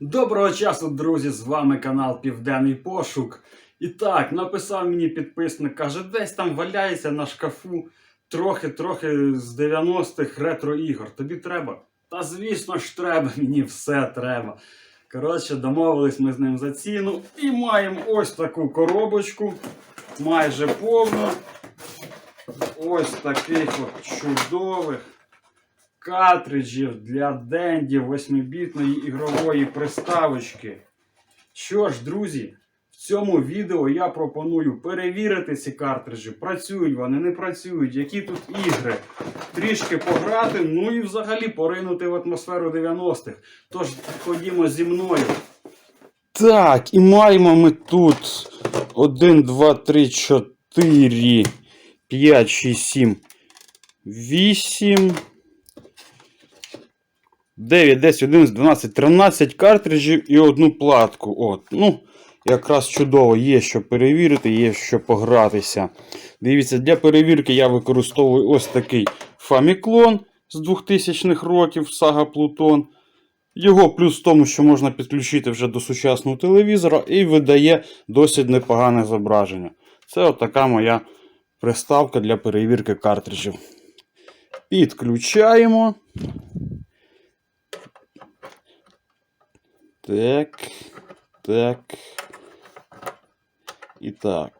Доброго часу, друзі! З вами канал Південний Пошук. І так, написав мені підписник, каже, десь там валяється на шкафу трохи-трохи з 90-х ретро-ігор. Тобі треба? Та звісно ж треба, мені все треба. Коротше, домовились ми з ним за ціну і маємо ось таку коробочку, майже повну. Ось таких от чудових картриджів для Денді 8-бітної ігрової приставочки. Що ж, друзі, в цьому відео я пропоную перевірити ці картриджі, працюють вони, не працюють, які тут ігри, трішки пограти, ну і взагалі поринути в атмосферу 90-х. Тож ходімо зі мною. Так, і маємо ми тут 1, 2, 3, 4, 5, 6, 7, 8. 9, 10, 11, 12, 13 картриджів і одну платку. От, ну, якраз чудово, є що перевірити, є що погратися. Дивіться, для перевірки я використовую ось такий Famiclone з 2000-х років сага Pluton. Його плюс в тому, що можна підключити вже до сучасного телевізора і видає досить непогане зображення. Це отака моя приставка для перевірки картриджів. Підключаємо. Так. Так. І так.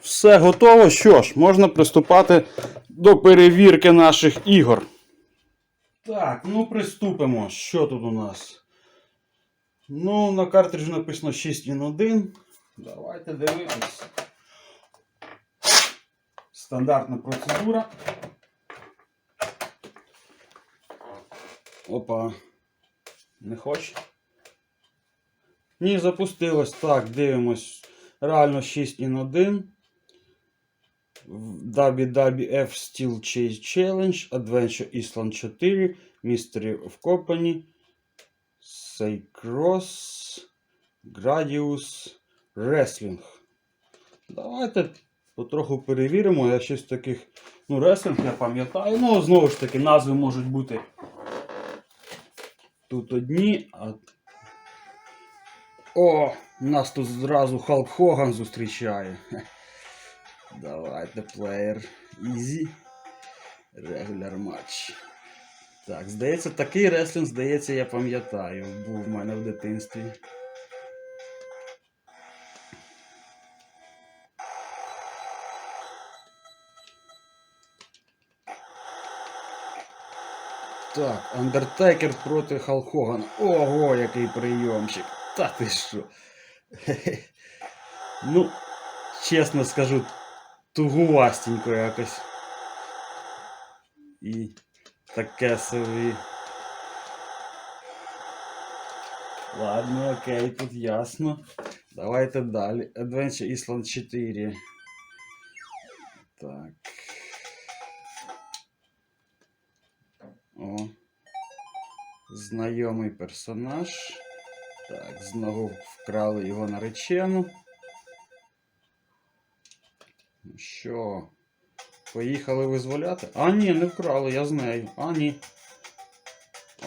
Все готово. Що ж, можна приступати до перевірки наших ігор. Так, ну приступимо. Що тут у нас? Ну, на картриджі написано 6.1. Давайте дивитись. Стандартна процедура. Опа. Не хоче? Ні, запустилось. Так, дивимось. Реально 6.1. WWF Steel Chase Challenge, Adventure Island 4, Mystery of Company, Saycross, Gradius, Wrestling. Давайте потроху перевіримо. Я щось таких. Ну, реслінг я пам'ятаю. Ну, знову ж таки, назви можуть бути Тут одні, а. О! Нас тут зразу Халк Хоган зустрічає. Давайте плеєр. Ізі. Регуляр матч. Так, здається, такий реслінг, здається, я пам'ятаю. Був в мене в дитинстві. Так, Андертекер проти Халк Хогана. Ого, який прийомчик. Та ти що? Хе-хе. Ну, чесно скажу, тугувастенько якось. І таке собі. Ладно, окей, тут ясно. Давайте далі. Adventure Island 4. Так. Знайомий персонаж. Так, знову вкрали його наречену. Ну що? Поїхали визволяти? А, ні, не вкрали, я з нею. А, ні.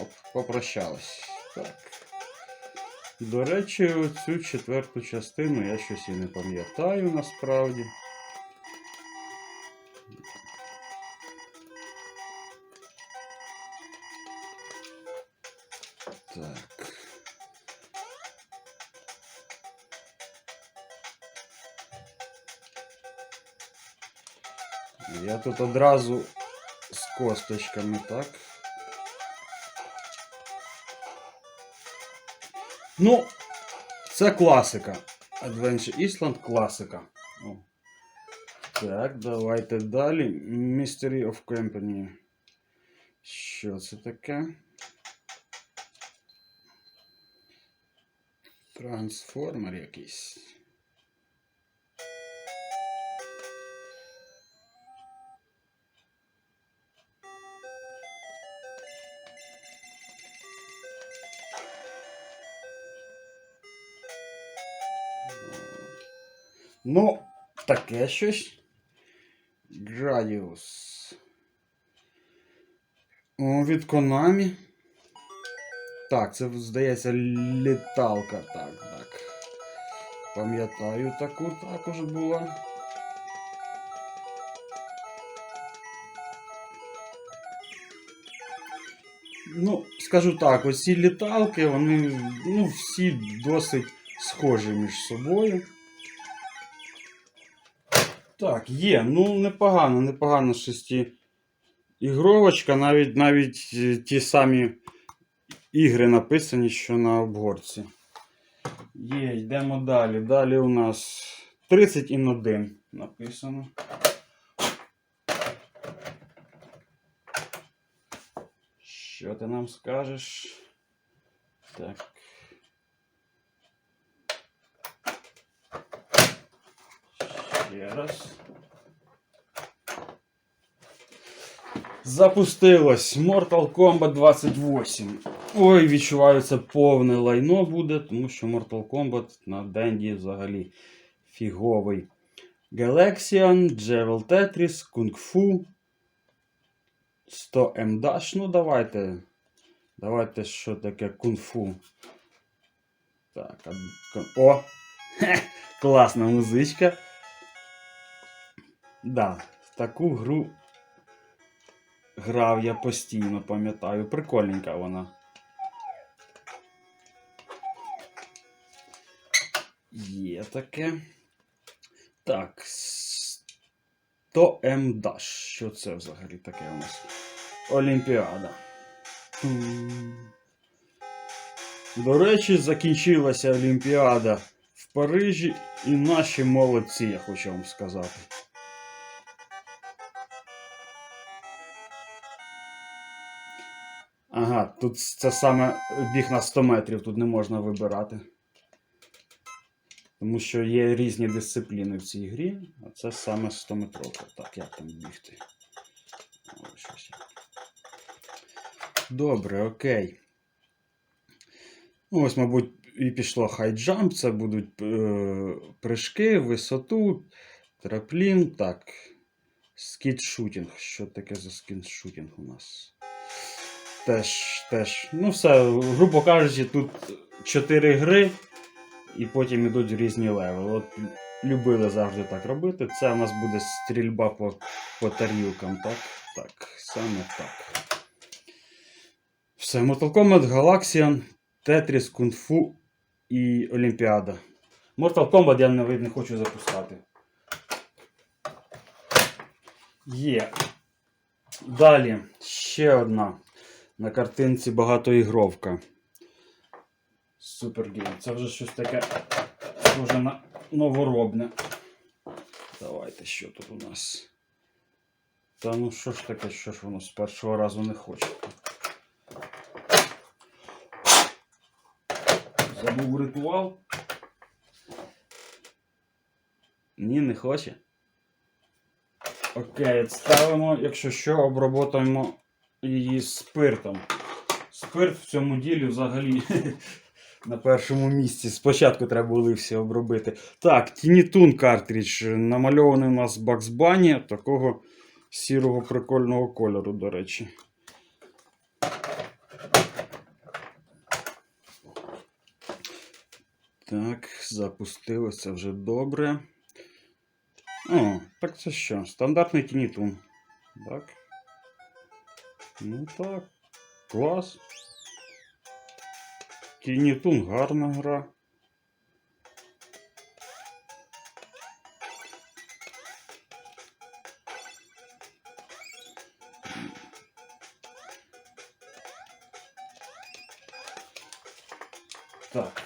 Оп, попрощались. Так. До речі, цю четверту частину я щось і не пам'ятаю насправді. Тут одразу з косточками, так? Ну, це класика. Adventure Island класика. О. Так, давайте далі. Mystery of Company. Що це таке? Трансформер якийсь. Ну, таке щось. О, від Konami. так, це здається літалка. Так, так. Пам'ятаю, таку також була. Ну, скажу так, оці літалки, вони ну, всі досить схожі між собою. Так, є. Ну, непогано, непогано шесті. Ігровочка, навіть навіть е, ті самі ігри написані, що на обгорці. Є, йдемо далі. Далі у нас 30 in 1 написано. Що ти нам скажеш? Так. Ще раз. Запустилось Mortal Kombat 28. Ой, відчуваю, це повне лайно буде, тому що Mortal Kombat на Денді взагалі фіговий. Galaxian, Jewel Tetris, Kung Fu. 100 М Dash. Ну, давайте. Давайте, що таке кунг-фу. Так, а... О! Хе, класна музичка. Да, в таку гру грав я постійно, пам'ятаю. Прикольненька вона. Є таке. Так. 100 М Dash. Що це взагалі таке у нас? Олімпіада. До речі, закінчилася Олімпіада в Парижі, і наші молодці, я хочу вам сказати. Ага, тут це саме біг на 100 метрів, тут не можна вибирати. Тому що є різні дисципліни в цій грі, а це саме 100 метровка. Так, як там бігти? Добре, окей. Ну, ось, мабуть, і пішло хайджамп, це будуть е, прыжки, висоту, траплін. Так. Скітшутінг. Що таке за скітшутінг у нас? Теж, теж. Ну, все, грубо кажучи, тут 4 гри, і потім йдуть різні левели. От любили завжди так робити. Це у нас буде стрільба по, по тарілкам, так? Так, саме так. Все, Mortal Kombat, Galaxian, Tetris, Kung Fu і Олімпіада. Mortal Kombat я навіть не хочу запускати. Є. Далі ще одна. На картинці багатоігровка. Супергейм. Це вже щось таке схоже на новоробне. Давайте, що тут у нас? Та ну що ж таке, що ж воно з першого разу не хоче. Забув ритуал. Ні, не хоче. Окей, ставимо, якщо що, обработаємо її спиртом. Спирт в цьому ділі взагалі на першому місці. Спочатку треба були всі обробити. Так, Тінітун картридж. Намальований у нас Bunny, такого сірого прикольного кольору, до речі. Так, запустилося вже добре. О, так це що? Стандартний Тінітун. Так. Ну так. Клас. Тінітун гарна гра. Так.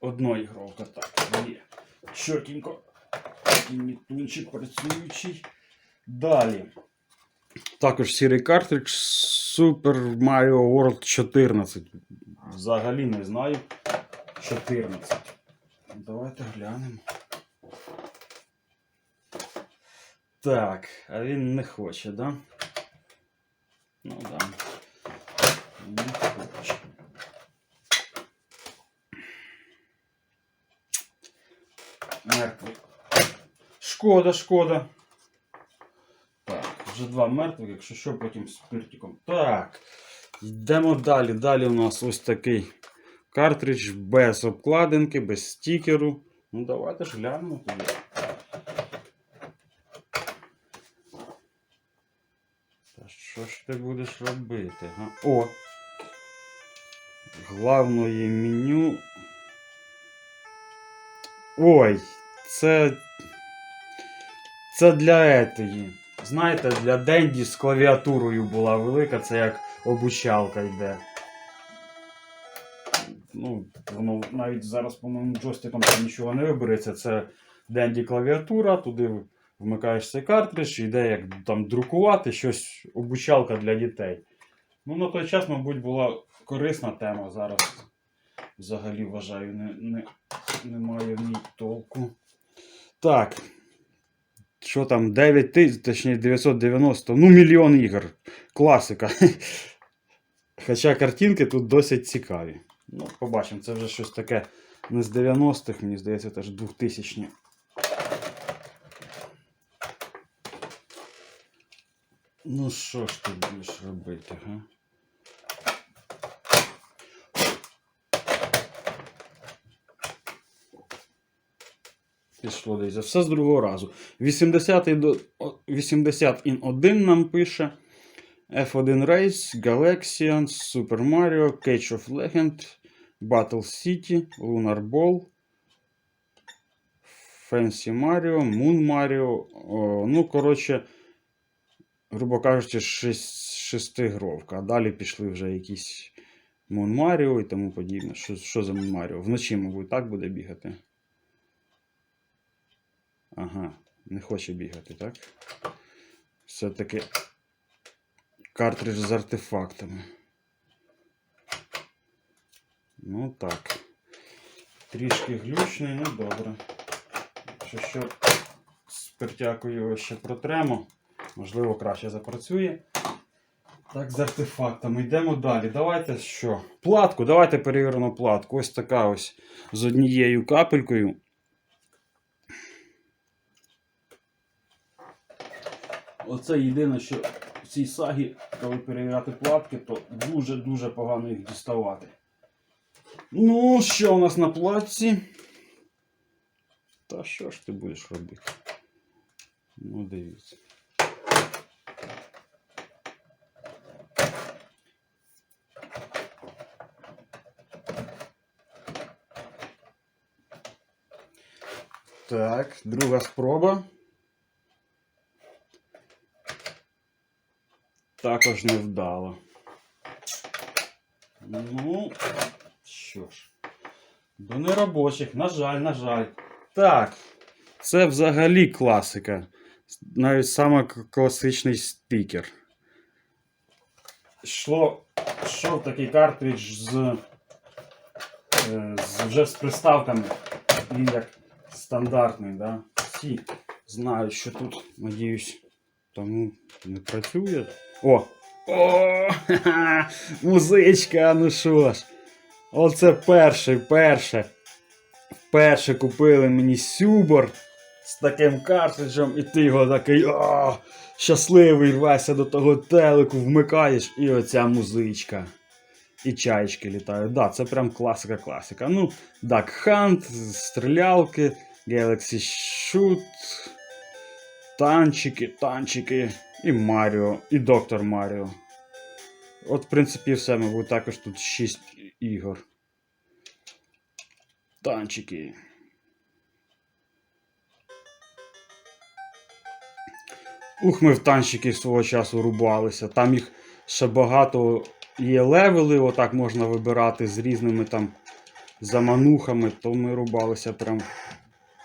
Одно ігровка так. Є. Чотенько. Тінітунчик працюючий. Далі. Також сірий картридж Super Mario World 14. Взагалі не знаю. 14. Давайте глянемо. Так, а він не хоче, да? Ну да. Не хоче. Мертвий. Шкода, шкода. Вже два мертвих, якщо що, потім з спиртиком. Так. Йдемо далі. Далі у нас ось такий картридж без обкладинки, без стікеру. Ну, давайте ж глянемо тоді. Та що ж ти будеш робити? Га? О! Главное меню. Ой, це. Це для етої. Знаєте, для Денді з клавіатурою була велика, це як обучалка йде. Ну, воно навіть зараз, по-моєму, джойстиком там нічого не вибереться. Це Денді клавіатура, туди вмикаєш цей картридж, йде як там друкувати щось, обучалка для дітей. Ну, на той час, мабуть, була корисна тема. Зараз взагалі вважаю, не, не, немає в ній толку. Так. Що там, 9 тисяч, точніше 990, ну мільйон ігор. Класика. Хоча картинки тут досить цікаві. Ну, побачимо, це вже щось таке не з 90-х, мені здається, теж 2000 ні Ну що ж ти будеш робити, га? Пішло десь. Все з другого разу. 80 80 in 1 нам пише. F1 Race, Galaxian, Super Mario, Cage of Legend, Battle City, Lunar Ball, Fancy Mario, Moon Mario. О, ну, коротше, грубо кажучи, шестигровка. А далі пішли вже якісь Moon Mario і тому подібне. Що, що за Moon Mario? Вночі, мабуть, так буде бігати. Ага, не хоче бігати, так? Все-таки картридж з артефактами. Ну так. Трішки глючний, ну добре. Що що спиртякою його ще протремо. Можливо, краще запрацює. Так, з артефактами. Йдемо далі. Давайте що? Платку, давайте перевіримо платку. Ось така ось з однією капелькою. Оце єдине, що в цій сагі, коли перевіряти платки, то дуже-дуже погано їх діставати. Ну, що у нас на платці? Та що ж ти будеш робити? Ну, дивіться. Так, друга спроба. Також не вдало. Ну, що ж. До неробочих, на жаль, на жаль. Так. Це взагалі класика. Навіть саме класичний стікер. Йшло, йшов такий картридж з, е, з вже з приставками. Він як стандартний, да? Всі знають, що тут, надіюсь, тому не працює. О! О! Музичка, ну що ж. Оце перше, перше. Вперше купили мені сюбор з таким картриджем, і ти його такий о, щасливий рвешся до того телеку, вмикаєш, і оця музичка. І чаєчки літають. Да, це прям класика-класика. Ну, Duck Hunt, стрілялки, Galaxy Shoot, танчики, танчики, і Маріо, і Доктор Маріо. От, в принципі, все, мабуть, також тут 6 ігор. Танчики. Ух, ми в танчики свого часу рубалися. Там їх ще багато є левели, отак можна вибирати з різними там заманухами, то ми рубалися прям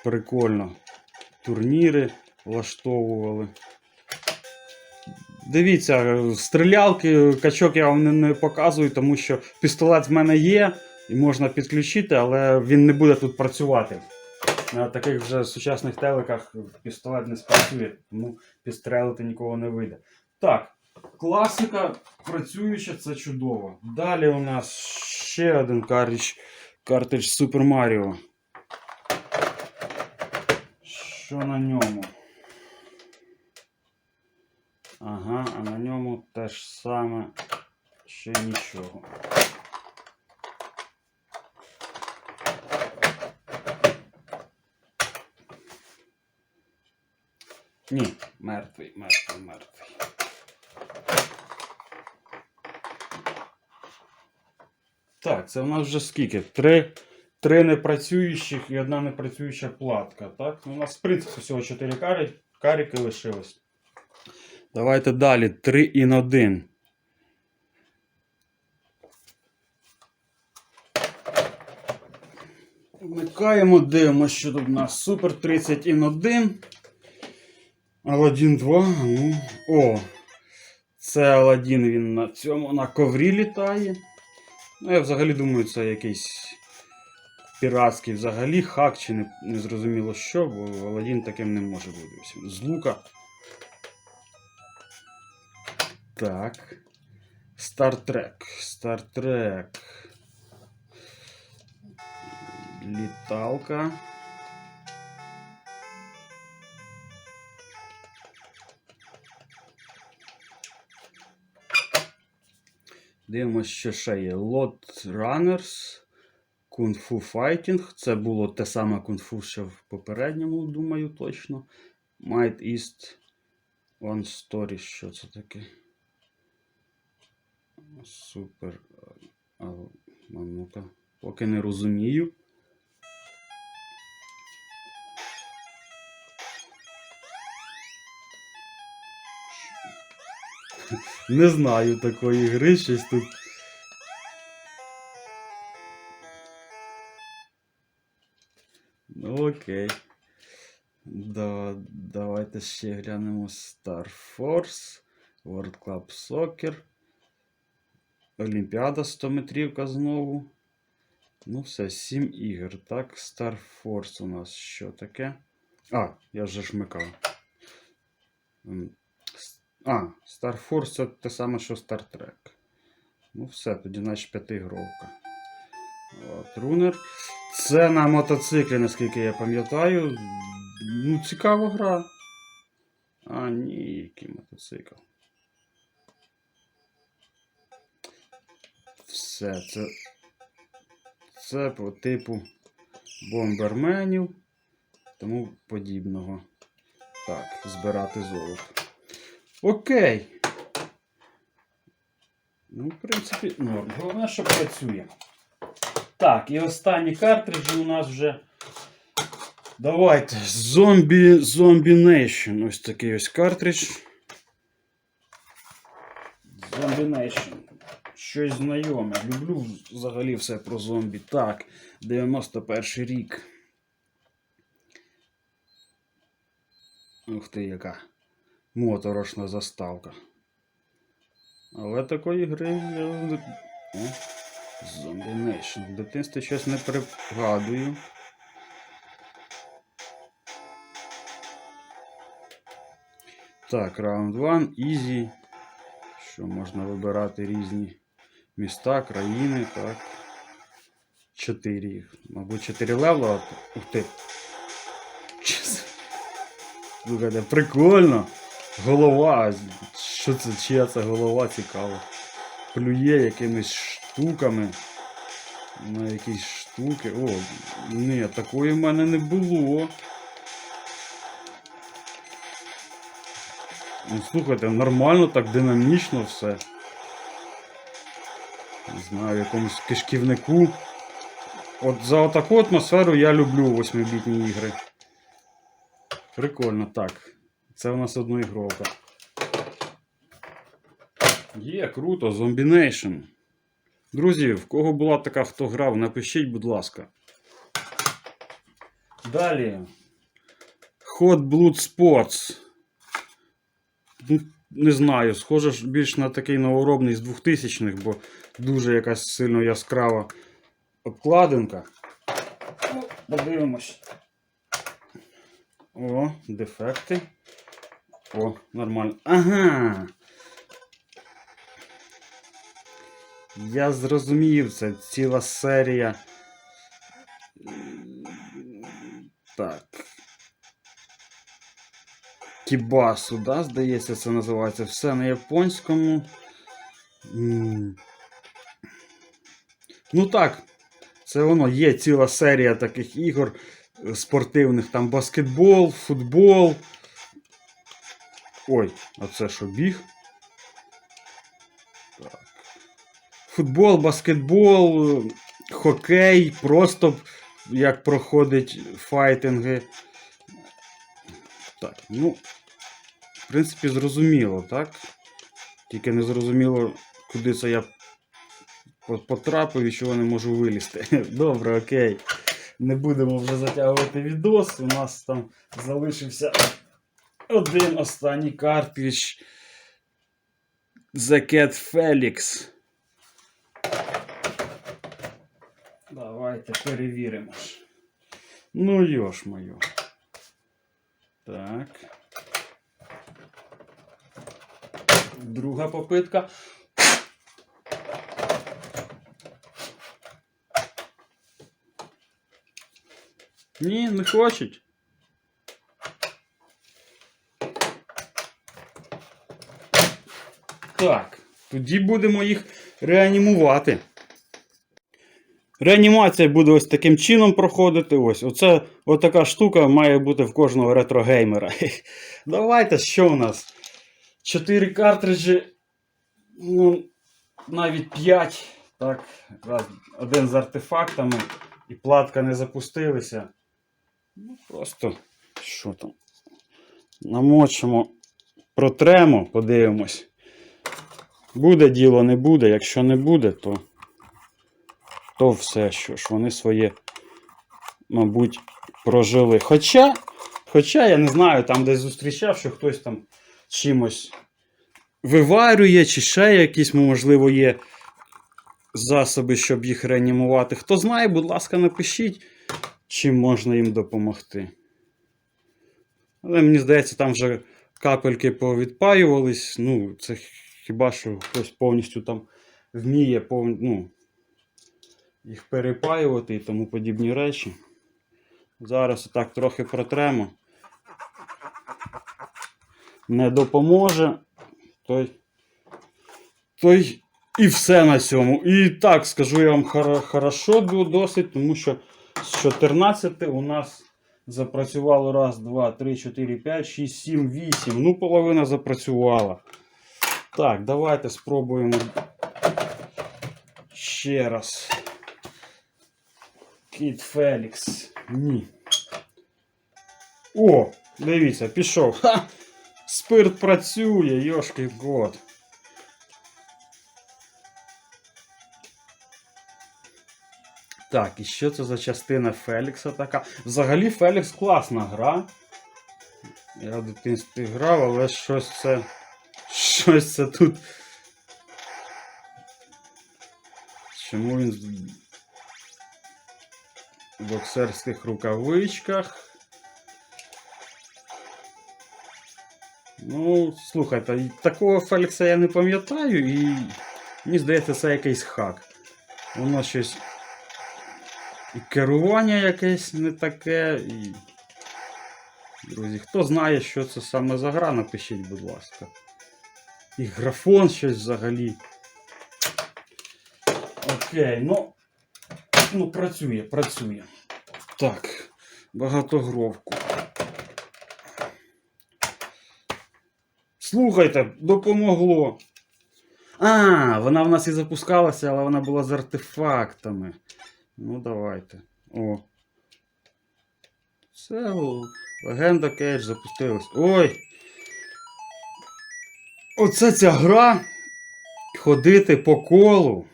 прикольно. Турніри влаштовували. Дивіться, стрілялки, качок я вам не, показую, тому що пістолет в мене є і можна підключити, але він не буде тут працювати. На таких вже сучасних телеках пістолет не спрацює, тому підстрелити нікого не вийде. Так, класика працююча, це чудово. Далі у нас ще один картридж, картридж Super Mario. Що на ньому? Ага, а на ньому те ж саме, ще нічого. Ні, мертвий, мертвий, мертвий. Так, це в нас вже скільки? Три, три непрацюючих і одна непрацююча платка. Так? Ну, у нас, в принципі, всього 4 карі, каріки лишилось. Давайте далі. 3 in 1. Вмикаємо, дивимося, що тут у нас. Супер 30 in 1. Аладдін 2. Ну. О! Це Аладдін, він на цьому на коврі літає. Ну, я взагалі думаю, це якийсь піратський взагалі хак, чи не, не зрозуміло що, бо Аладдін таким не може бути. З лука. Так. Стартрек. Стартрек. Літалка. Дивимося, що ще є. Lot Runners. Kung Fu Fighting. Це було те саме Kung Fu, що в попередньому, думаю, точно. Might East One Story. Що це таке? Супер. А, ну-ка. Поки не розумію. Не знаю такої гри, щось тут. Ну окей. Да, давайте ще глянемо Star Force, World Club Soccer. Олімпіада 100 метрівка знову. Ну, все, 7 ігор. Так, Star Force у нас що таке? А, я вже шмикав. А, Star Force це те саме, що Star Trek. Ну, все, тоді значить п'ятигровка. От, Рунер. Це на мотоциклі, наскільки я пам'ятаю. Ну, цікава гра. А, ні, який мотоцикл. Все, це. Це по типу бомберменів, тому подібного. Так, збирати золото. Окей. Ну, в принципі, норм. Головне, що працює. Так, і останні картриджі у нас вже. Давайте. Zombie, Zombie Nation. Ось такий ось картридж. Zombie Nation. Щось знайоме. Люблю взагалі все про зомбі. Так, 91 рік. Ух ти, яка моторошна заставка. Але такої гри я. не- О, Nation. В дитинстві щось не пригадую. Так, раунд 1, Easy. Що можна вибирати різні міста, країни, так. Чотири їх. Мабуть, чотири левела. Ух ти. Слухайте, прикольно. Голова. Що це, чия це голова цікаво. Плює якимись штуками. На якісь штуки. О, ні, такої в мене не було. Ну, слухайте, нормально, так динамічно все. Не знаю, якомусь кишківнику. От за таку атмосферу я люблю 8-бітні ігри. Прикольно, так. Це у нас одноігровка. Є, круто, Zombination. Друзі, в кого була така, хто грав, напишіть, будь ласка. Далі. Hot Blood Sports. Не знаю, схоже більш на такий новоробний з 2000-х, бо дуже якась сильно яскрава обкладинка. Ну, Подивимось. О, дефекти. О, нормально. Ага. Я зрозумів, це ціла серія. Так. Кібасу, да, здається, це називається. Все на японському. Ну так, це воно. Є ціла серія таких ігор е, спортивних, там баскетбол, футбол. Ой, а це що, біг? Так. Футбол, баскетбол, е, хокей, просто як проходить файтинги. Так, ну, в принципі, зрозуміло, так? Тільки не зрозуміло, куди це я потрапив і чого не можу вилізти. Добре, окей. Не будемо вже затягувати відос. У нас там залишився один останній картридж The Cat Felix. Давайте перевіримо. Ну йош моє. Так. Друга попитка. Ні, не хочуть. Так, тоді будемо їх реанімувати. Реанімація буде ось таким чином проходити. Ось оце отака штука має бути в кожного ретрогеймера. Давайте, що у нас? 4 картриджі, ну, навіть 5. Так, один з артефактами і платка не запустилися. Ну, просто що там? Намочимо, протремо, подивимось. Буде діло, не буде. Якщо не буде, то, то все що ж, вони своє, мабуть, прожили. Хоча, хоча я не знаю, там десь зустрічав, що хтось там чимось виварює, чи ще якісь, можливо, є засоби, щоб їх реанімувати. Хто знає, будь ласка, напишіть, чим можна їм допомогти. Але мені здається, там вже капельки повідпаювались. Ну, це хіба що хтось повністю там вміє пов... ну, їх перепаювати і тому подібні речі. Зараз отак трохи протремо. Не допоможе. Той, той і все на цьому. І так, скажу я вам хорошо до- досить, тому що з 14 у нас запрацювало раз, два, три, чотири, п'ять, шість, сім, вісім. Ну, половина запрацювала. Так, давайте спробуємо ще раз. Кіт Фелікс. Ні. О, дивіться, пішов. Ха! Спирт працює, йошки год. Так, і що це за частина Фелікса така? Взагалі Фелікс класна гра. Я в дитинстві грав, але щось це. Щось це тут. Чому він в боксерських рукавичках? Ну, слухайте, такого Фелікса я не пам'ятаю, і мені здається, це якийсь хак. Воно щось. І керування якесь не таке. І... Друзі, хто знає, що це саме за гра, напишіть, будь ласка. І графон щось взагалі. Окей, ну. Ну, працює, працює. Так, багатогровку. Слухайте, допомогло. А, вона в нас і запускалася, але вона була з артефактами. Ну, давайте. О. Все, легенда Кейдж запустилась. Ой! Оце ця гра. Ходити по колу.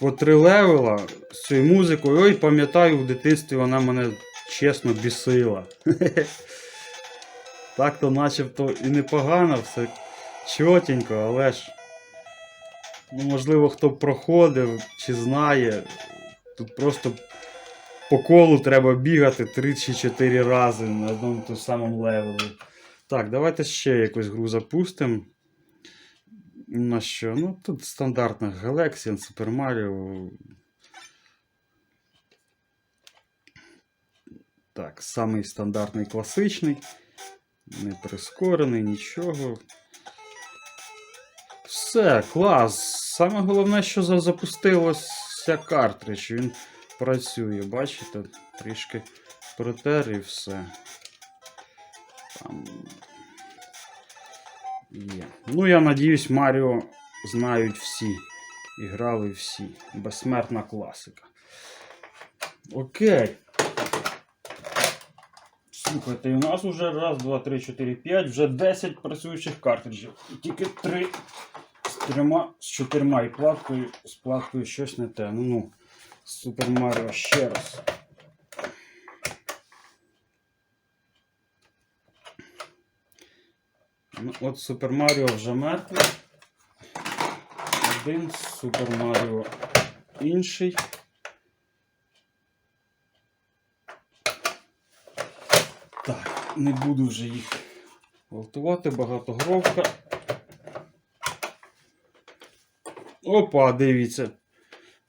По три левела з цією музикою. Ой, пам'ятаю, в дитинстві вона мене чесно бісила. Так то начебто і непогано, все чотенько, але ж. Ну, можливо, хто проходив чи знає. Тут просто по колу треба бігати 3 чи 4 рази на одному тому самому левелі. Так, давайте ще якусь гру запустимо. На що? Ну, тут стандартна Galaxian, Super Mario. Так, самий стандартний класичний. Не прискорений, нічого. Все, клас. Саме головне, що запустилось Сподобався картридж, він працює. Бачите, трішки протер і все. Там є. Ну, я надіюсь, Маріо знають всі. І грали всі. Безсмертна класика. Окей. Слухайте, і у нас вже раз, два, три, чотири, п'ять, вже 10 працюючих картриджів. І тільки три з трьома, з чотирма і платкою, з платкою щось не те. Ну ну. Супер Маріо ще раз. Ну, от Супер Маріо вже мертвий. Один Супер Маріо інший. Так, не буду вже їх гвалтувати, багатогровка. Опа, дивіться.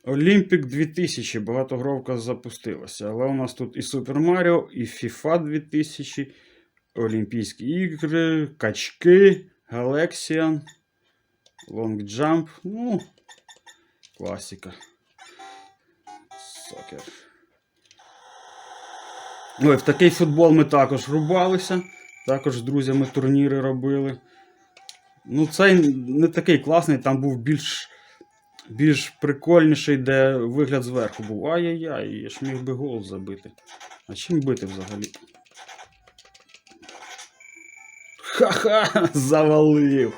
Олімпік 2000, багатогровка запустилася. Але у нас тут і Супер Маріо, і FIFA 2000, Олімпійські ігри, качки, Галексіан, Jump. Ну, класика. Сокер. Ой, в такий футбол ми також рубалися. Також з друзями турніри робили. Ну, цей не такий класний, там був більш, більш прикольніший, де вигляд зверху був. Ай-яй-яй, я ж міг би гол забити. А чим бити взагалі? Ха-ха! Завалив!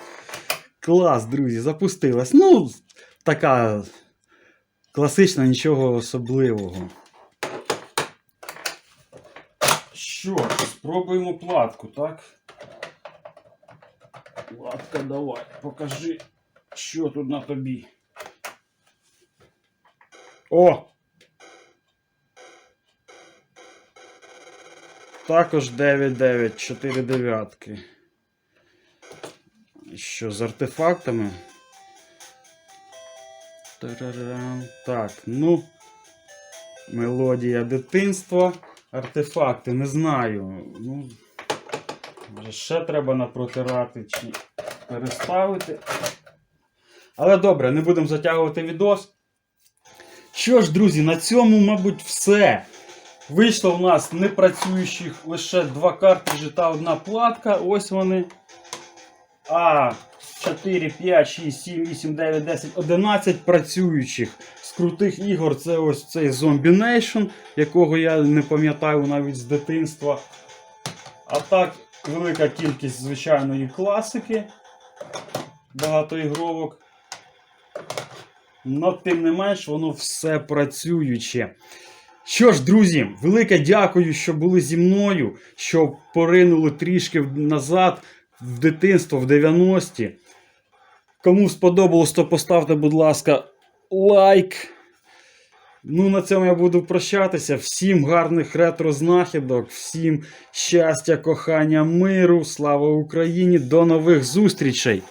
Клас, друзі, запустилась. Ну, така класична, нічого особливого. Що, спробуємо платку, так? Платка, давай, покажи, що тут на тобі. О! Також 9-9, 4 дев'ятки. Що з артефактами? Так, ну. Мелодія дитинства. Артефакти, не знаю. Ну, може ще треба напротирати чи переставити. Але добре, не будемо затягувати відос. Що ж, друзі, на цьому, мабуть, все. Вийшло у нас непрацюючих лише два картриджі та одна платка. Ось вони. А 4, 5, 6, 7, 8, 9, 10, 11 працюючих з крутих ігор. Це ось цей Zombie Nation, якого я не пам'ятаю навіть з дитинства. А так, велика кількість звичайної класики. Багато ігровок. Но тим не менш, воно все працююче. Що ж, друзі, велике дякую, що були зі мною, що поринули трішки назад в дитинство, в 90-ті. Кому сподобалось, то поставте, будь ласка, лайк. Ну, на цьому я буду прощатися. Всім гарних ретро-знахідок, всім щастя, кохання, миру, слава Україні, до нових зустрічей!